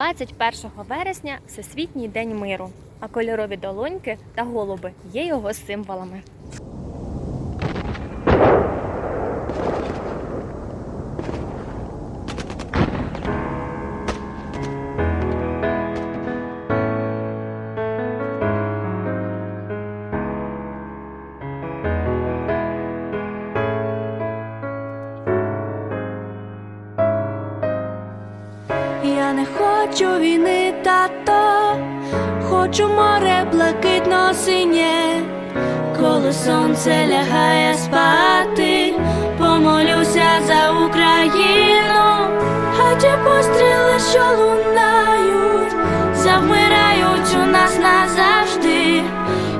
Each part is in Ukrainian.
21 вересня Всесвітній день миру, а кольорові долоньки та голуби є його символами. Хочу війни, тато, хочу море блакитно синє, коли сонце лягає спати, помолюся за Україну, а постріли, що лунають, завмирають у нас назавжди,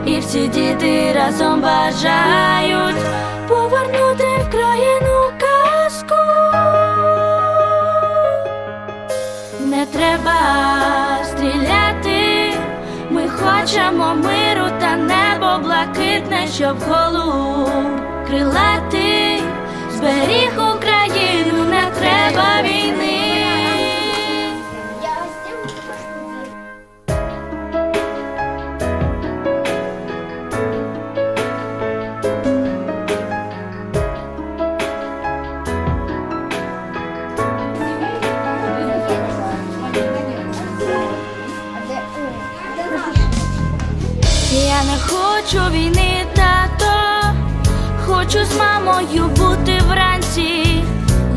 і всі діти разом бажають хочемо миру та небо блакитне, щоб голуб крилати, зберіг хочу війни, тато, хочу з мамою бути вранці.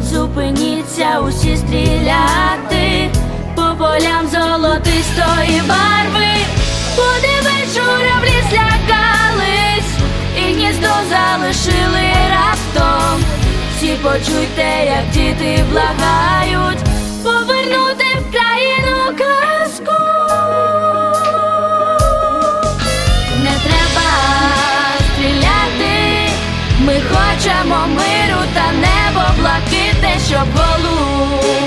Зупиніться усі стріляти по полям золотистої барви. Подивись, журавлі злякались, і гніздо залишили раптом. Всі почуйте, як діти благають, блакитне, щоб голуб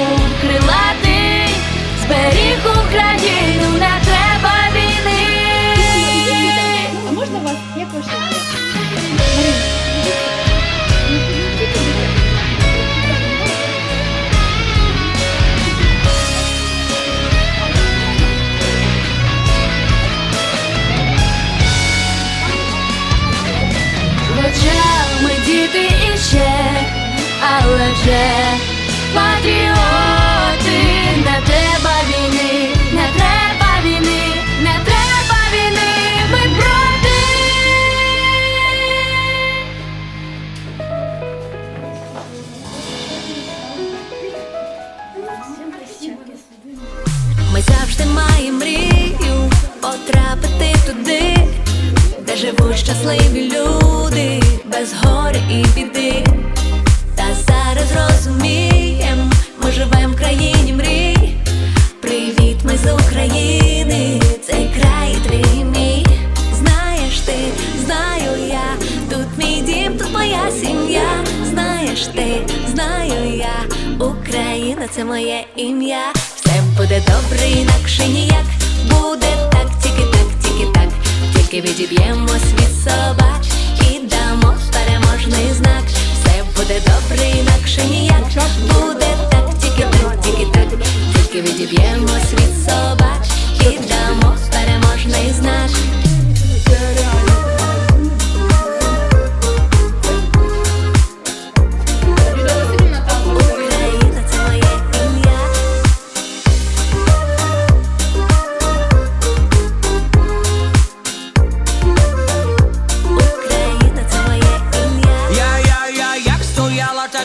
вже патріоти, не треба війни, не треба війни, не треба війни, ми проти. Ми завжди маємо мрію потрапити туди, де живуть щасливі люди, без горя і біди. Розумієм, ми живем в країні мрій. Привіт, ми з України, цей край твій мій. Знаєш ти, знаю я, тут мій дім, тут моя сім'я. Знаєш ти, знаю я, Україна це моє ім'я. Все буде добре, інакше ніяк. Буде так, тільки так, тільки так, тільки відіб'ємось від собак і дамо переможний знак. Все буде добре, інакше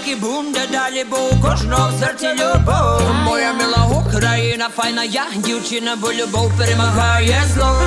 стояла, бум, де далі, бо у кожного в серці любов. Моя мила Україна, файна я, дівчина, бо любов перемагає зло.